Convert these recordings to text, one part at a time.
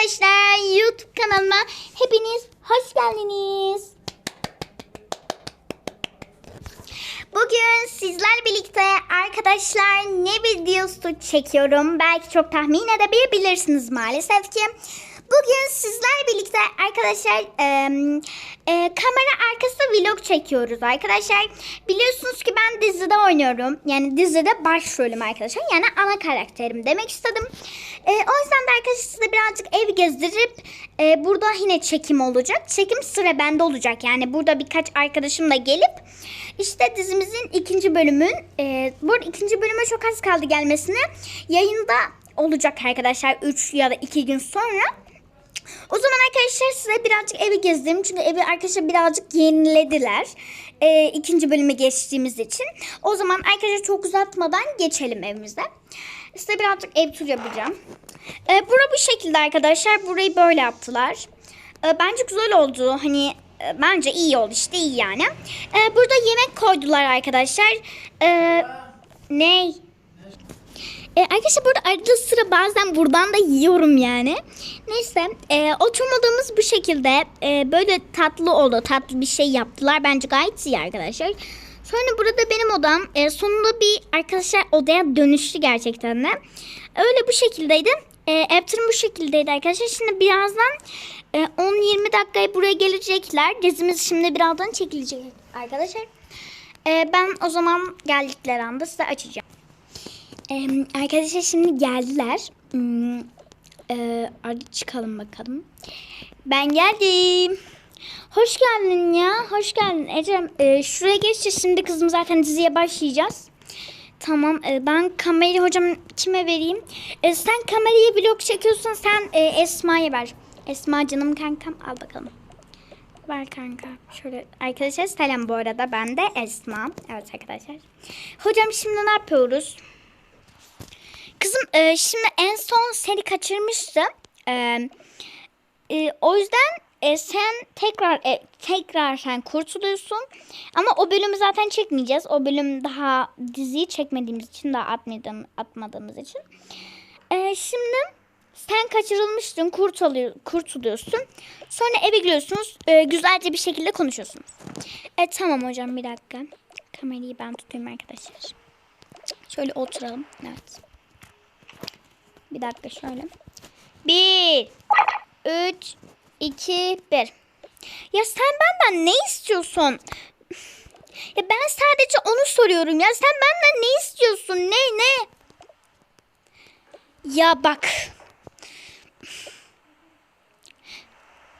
arkadaşlar YouTube kanalıma hepiniz hoş geldiniz. Bugün sizler birlikte arkadaşlar ne videosu çekiyorum belki çok tahmin edebilirsiniz maalesef ki. Bugün sizler birlikte arkadaşlar e, e, kamera arkası vlog çekiyoruz arkadaşlar. Biliyorsunuz ki ben dizide oynuyorum. Yani dizide başrolüm arkadaşlar. Yani ana karakterim demek istedim. E, o yüzden de arkadaşlar size birazcık ev gezdirip e, burada yine çekim olacak. Çekim sıra bende olacak. Yani burada birkaç arkadaşımla gelip işte dizimizin ikinci bölümün e, bu ikinci bölüme çok az kaldı gelmesine. Yayında olacak arkadaşlar 3 ya da 2 gün sonra. O zaman arkadaşlar size birazcık evi gezdim. Çünkü evi arkadaşlar birazcık yenilediler. Ee, ikinci bölüme geçtiğimiz için. O zaman arkadaşlar çok uzatmadan geçelim evimize. Size birazcık ev tur yapacağım. Ee, bura bu şekilde arkadaşlar. Burayı böyle yaptılar. Ee, bence güzel oldu. Hani e, bence iyi oldu işte iyi yani. Ee, burada yemek koydular arkadaşlar. Ee, ney? E, arkadaşlar burada arada sıra bazen buradan da yiyorum yani. Neyse e, oturma odamız bu şekilde. E, böyle tatlı oldu. Tatlı bir şey yaptılar. Bence gayet iyi arkadaşlar. Sonra burada benim odam. E, sonunda bir arkadaşlar odaya dönüştü gerçekten de. Öyle bu şekildeydi. E, Eptir'in bu şekildeydi arkadaşlar. Şimdi birazdan e, 10-20 dakikaya buraya gelecekler. Dizimiz şimdi birazdan çekilecek arkadaşlar. E, ben o zaman geldikleri anda size açacağım. Ee, arkadaşlar şimdi geldiler. Hmm, e, hadi çıkalım bakalım. Ben geldim. Hoş geldin ya. Hoş geldin Ecem. Ee, şuraya geç şimdi kızım zaten diziye başlayacağız. Tamam e, ben kamerayı hocam kime vereyim? E, sen kamerayı vlog çekiyorsun sen e, Esma'ya ver. Esma canım kankam al bakalım. Ver kanka. Şöyle arkadaşlar selam bu arada ben de Esma. Evet arkadaşlar. Hocam şimdi ne yapıyoruz? Kızım e, şimdi en son seni kaçırmıştı. E, e, o yüzden e, sen tekrar e, tekrar sen kurtuluyorsun. Ama o bölümü zaten çekmeyeceğiz. O bölüm daha diziyi çekmediğimiz için daha atmadığım, atmadığımız için. E, şimdi sen kaçırılmıştın, kurtuluyor, kurtuluyorsun. Sonra eve giriyorsunuz. E, güzelce bir şekilde konuşuyorsunuz. E tamam hocam bir dakika. Kamerayı ben tutayım arkadaşlar. Şöyle oturalım. Evet. Bir dakika şöyle. Bir, üç, iki, bir. Ya sen benden ne istiyorsun? Ya ben sadece onu soruyorum ya. Sen benden ne istiyorsun? Ne ne? Ya bak.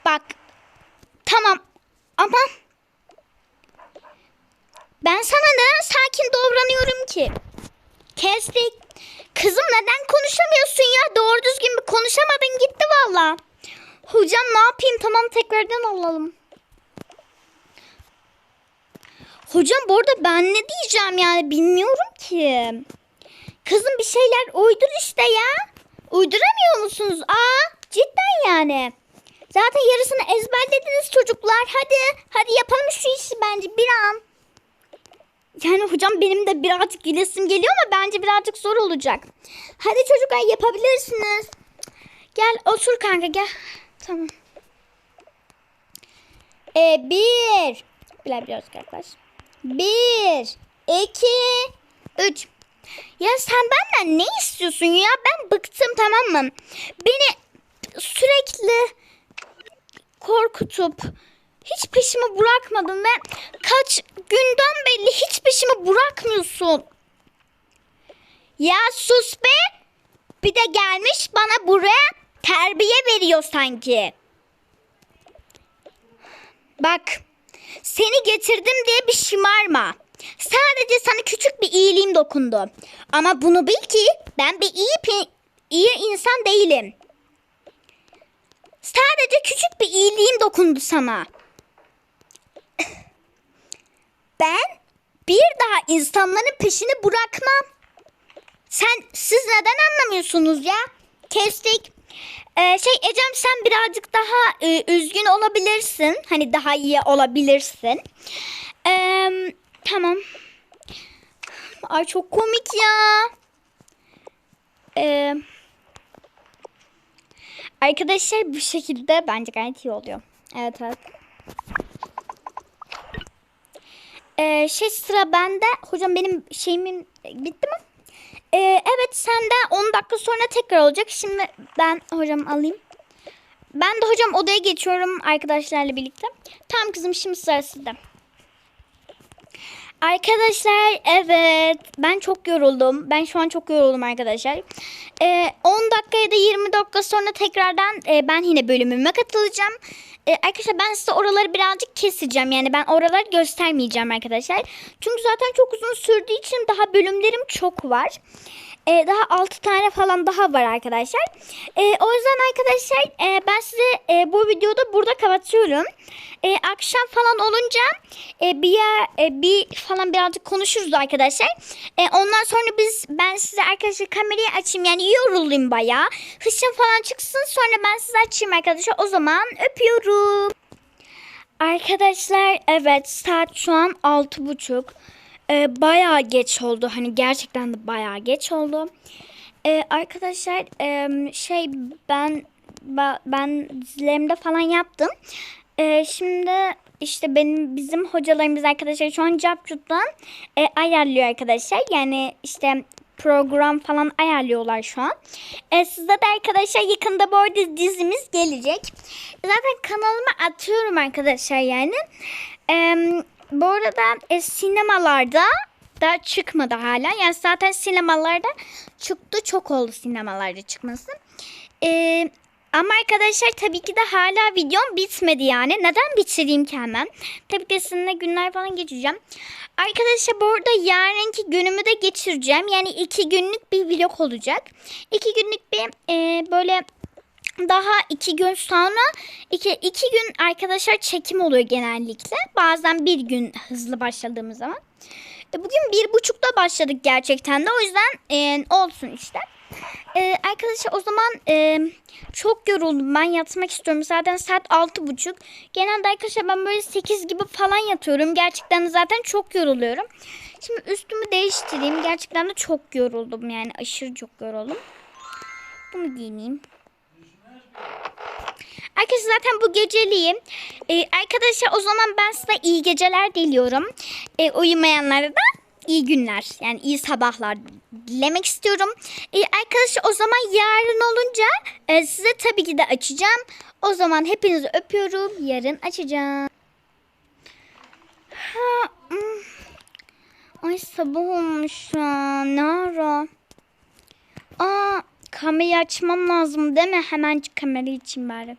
Bak. Tamam. Ama ben sana neden sakin davranıyorum ki? Kestik. Kızım neden konuşamıyorsun ya? Doğru düzgün bir konuşamadın gitti valla. Hocam ne yapayım? Tamam tekrardan alalım. Hocam bu arada ben ne diyeceğim yani bilmiyorum ki. Kızım bir şeyler uydur işte ya. Uyduramıyor musunuz? Aa cidden yani. Zaten yarısını ezberlediniz çocuklar. Hadi hadi yapalım şu işi bence bir an. Yani hocam benim de birazcık gülesim geliyor ama bence birazcık zor olacak. Hadi çocuklar yapabilirsiniz. Gel otur kanka gel. Tamam. E, bir. Biraz biraz yaklaş. Bir. iki, Üç. Ya sen benden ne istiyorsun ya? Ben bıktım tamam mı? Beni sürekli korkutup hiç peşimi bırakmadın ve kaç günden belli hiç peşimi bırakmıyorsun. Ya sus be. Bir de gelmiş bana buraya terbiye veriyor sanki. Bak seni getirdim diye bir şımarma. Sadece sana küçük bir iyiliğim dokundu. Ama bunu bil ki ben bir iyi iyi insan değilim. Sadece küçük bir iyiliğim dokundu sana. Ben bir daha insanların peşini bırakmam. Sen siz neden anlamıyorsunuz ya? Kestik. Ee, şey Ecem sen birazcık daha e, üzgün olabilirsin. Hani daha iyi olabilirsin. Ee, tamam. Ay çok komik ya. Ee, Arkadaşlar bu şekilde bence gayet iyi oluyor. Evet evet. Ee, şey sıra bende. Hocam benim şeyimin bitti mi? Ee, evet sende 10 dakika sonra tekrar olacak. Şimdi ben hocam alayım. Ben de hocam odaya geçiyorum arkadaşlarla birlikte. Tamam kızım şimdi sıra sizde. Arkadaşlar evet ben çok yoruldum. Ben şu an çok yoruldum arkadaşlar. Ee, 10 dakika ya da 20 dakika sonra tekrardan e, ben yine bölümüme katılacağım. Ee, arkadaşlar ben size oraları birazcık keseceğim. Yani ben oraları göstermeyeceğim arkadaşlar. Çünkü zaten çok uzun sürdüğü için daha bölümlerim çok var. Ee, daha 6 tane falan daha var arkadaşlar. Ee, o yüzden arkadaşlar e, ben size e, bu videoda burada kapatıyorum. E, akşam falan olunca e, bir yer e, bir falan birazcık konuşuruz arkadaşlar. E, ondan sonra biz ben size arkadaşlar kamerayı açayım yani yorulayım bayağı. Hışım falan çıksın sonra ben size açayım arkadaşlar. O zaman öpüyorum. Arkadaşlar evet saat şu an altı buçuk. Ee, bayağı geç oldu. Hani gerçekten de bayağı geç oldu. Ee, arkadaşlar em, şey ben ben dizilerimde falan yaptım. Ee, şimdi işte benim bizim hocalarımız arkadaşlar şu an Capcut'tan e, ayarlıyor arkadaşlar. Yani işte program falan ayarlıyorlar şu an. E, size de arkadaşlar yakında bu arada dizimiz gelecek. Zaten kanalıma atıyorum arkadaşlar yani. E, bu arada e, sinemalarda da çıkmadı hala. Yani zaten sinemalarda çıktı. Çok oldu sinemalarda çıkması. E, ama arkadaşlar tabii ki de hala videom bitmedi yani. Neden bitireyim ki hemen? Tabii ki sizinle günler falan geçeceğim. Arkadaşlar bu arada yarınki günümü de geçireceğim. Yani iki günlük bir vlog olacak. İki günlük bir e, böyle daha iki gün sonra iki, iki gün arkadaşlar çekim oluyor genellikle. Bazen bir gün hızlı başladığımız zaman. E, bugün bir buçukta başladık gerçekten de. O yüzden e, olsun işte. Ee, arkadaşlar o zaman e, çok yoruldum. Ben yatmak istiyorum. Zaten saat altı buçuk. Genelde arkadaşlar ben böyle sekiz gibi falan yatıyorum. Gerçekten zaten çok yoruluyorum. Şimdi üstümü değiştireyim. Gerçekten de çok yoruldum. Yani aşırı çok yoruldum. Bunu giyineyim. Arkadaşlar zaten bu geceliğim. Ee, arkadaşlar o zaman ben size iyi geceler diliyorum. Ee, uyumayanlara da iyi günler. Yani iyi sabahlar dilemek istiyorum. Ee, arkadaşlar o zaman yarın olunca e, size tabii ki de açacağım. O zaman hepinizi öpüyorum. Yarın açacağım. Ha, hmm. Ay sabah olmuş an. Ne ara? Kamerayı açmam lazım değil mi? Hemen kamerayı açayım bari.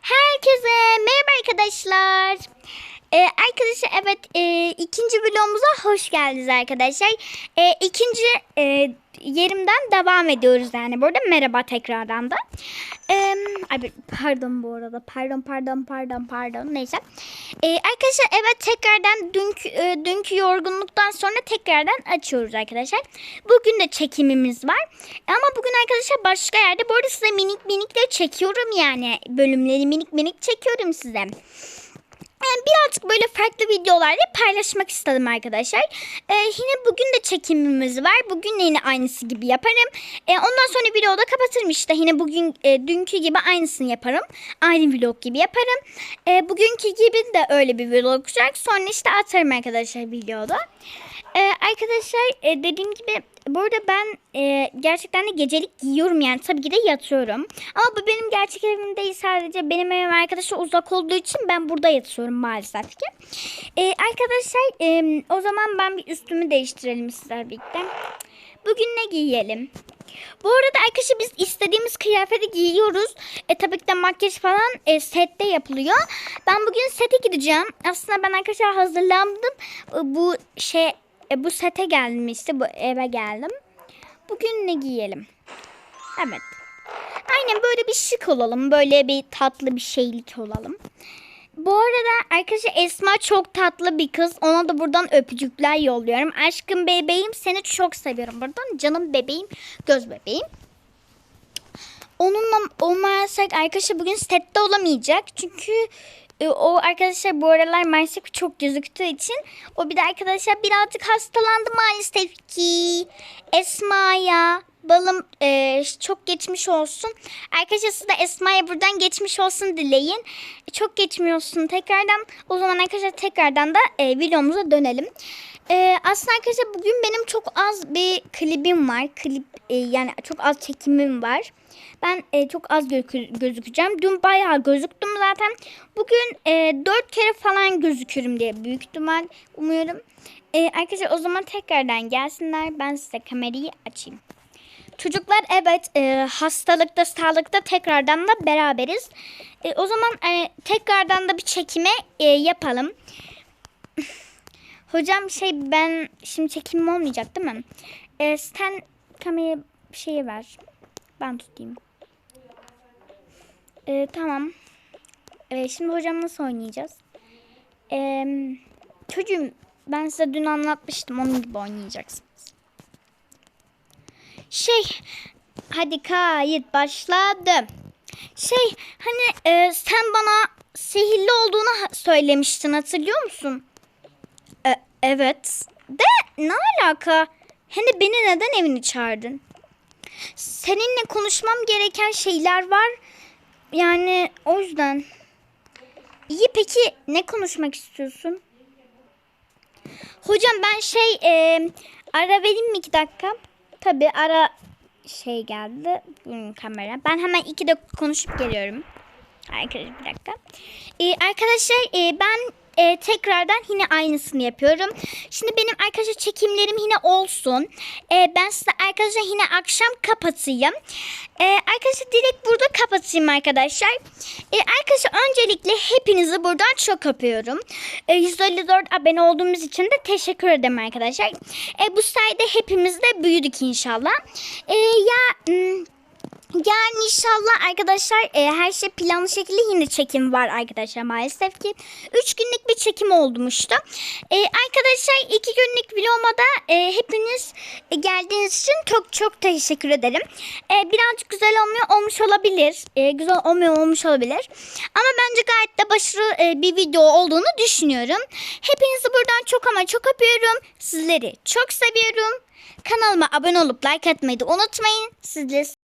Herkese merhaba arkadaşlar. Ee, arkadaşlar evet e, ikinci vlogumuza hoş geldiniz arkadaşlar. E, ikinci e, yerimden devam ediyoruz yani burada. Merhaba tekrardan da. E, ay, pardon bu arada pardon pardon pardon pardon neyse. E, arkadaşlar evet tekrardan dünkü, e, dünkü yorgunluktan sonra tekrardan açıyoruz arkadaşlar. Bugün de çekimimiz var. Ama bugün arkadaşlar başka yerde. Bu arada size minik minik de çekiyorum yani. Bölümleri minik minik çekiyorum size. Yani birazcık böyle farklı videolarla paylaşmak istedim arkadaşlar. Ee, yine bugün de çekimimiz var. Bugün de yine aynısı gibi yaparım. Ee, ondan sonra videoda kapatırım işte. Yine bugün e, dünkü gibi aynısını yaparım. Aynı vlog gibi yaparım. E, bugünkü gibi de öyle bir vlog olacak. Sonra işte atarım arkadaşlar videoda. Ee, arkadaşlar e, dediğim gibi burada ben e, gerçekten de gecelik giyiyorum yani tabii ki de yatıyorum. Ama bu benim gerçek evim değil sadece benim evim arkadaşlar uzak olduğu için ben burada yatıyorum maalesef ki. Ee, arkadaşlar e, o zaman ben bir üstümü değiştirelim sizlerle birlikte. Bugün ne giyelim? Bu arada arkadaşlar biz istediğimiz kıyafeti giyiyoruz. E tabii ki de makyaj falan e, sette yapılıyor. Ben bugün sete gideceğim. Aslında ben arkadaşlar hazırlandım. E, Bu şey e, bu sete geldim işte bu eve geldim. Bugün ne giyelim? Evet. Aynen böyle bir şık olalım. Böyle bir tatlı bir şeylik olalım. Bu arada arkadaşlar Esma çok tatlı bir kız. Ona da buradan öpücükler yolluyorum. Aşkım bebeğim seni çok seviyorum buradan. Canım bebeğim, göz bebeğim. Onunla olmazsak arkadaşlar bugün sette olamayacak. Çünkü e, o arkadaşlar bu aralar maalesef çok gözüktüğü için o bir de arkadaşlar birazcık hastalandı maalesef ki. Esma'ya balım e, çok geçmiş olsun. Arkadaşlar siz de Esma'ya buradan geçmiş olsun dileyin. Çok geçmiş olsun tekrardan. O zaman arkadaşlar tekrardan da e, videomuza dönelim. E, aslında arkadaşlar bugün benim çok az bir klibim var. Klip e, yani çok az çekimim var. Ben e, çok az gö- gözükeceğim. Dün bayağı gözüktüm zaten. Bugün e, 4 kere falan gözükürüm diye büyük ihtimal umuyorum. E, arkadaşlar o zaman tekrardan gelsinler. Ben size kamerayı açayım. Çocuklar evet e, hastalıkta sağlıkta tekrardan da beraberiz. E, o zaman e, tekrardan da bir çekime e, yapalım. Hocam şey ben şimdi çekimim olmayacak değil mi? E, sen kameraya bir şey ver. Ben tutayım. E, tamam. E, şimdi hocam nasıl oynayacağız? E, çocuğum ben size dün anlatmıştım onun gibi oynayacaksınız. Şey hadi kayıt başladı. Şey hani e, sen bana sihirli olduğunu söylemiştin hatırlıyor musun? Evet. De ne alaka? Hani beni neden evini çağırdın? Seninle konuşmam gereken şeyler var. Yani o yüzden. İyi peki ne konuşmak istiyorsun? Hocam ben şey e, ara vereyim mi iki dakika? Tabi ara şey geldi hmm, kamera. Ben hemen iki de konuşup geliyorum. Arkadaşlar bir dakika. Ee, arkadaşlar e, ben e, tekrardan yine aynısını yapıyorum. Şimdi benim arkadaşlar çekimlerim yine olsun. E, ben size arkadaşlar yine akşam kapatayım. E, arkadaşlar direkt burada kapatayım arkadaşlar. E, arkadaşlar öncelikle hepinizi buradan çok öpüyorum. E, 154 abone olduğumuz için de teşekkür ederim arkadaşlar. E, bu sayede hepimiz de büyüdük inşallah. E, ya... hmm, yani inşallah arkadaşlar e, her şey planlı şekilde yine çekim var arkadaşlar maalesef ki. 3 günlük bir çekim olmuştu. E, arkadaşlar 2 günlük vloguma da e, hepiniz geldiğiniz için çok çok teşekkür ederim. E, birazcık güzel olmuyor olmuş olabilir. E, güzel olmuyor olmuş olabilir. Ama bence gayet de başarılı e, bir video olduğunu düşünüyorum. Hepinizi buradan çok ama çok öpüyorum. Sizleri çok seviyorum. Kanalıma abone olup like atmayı da unutmayın. Sizleri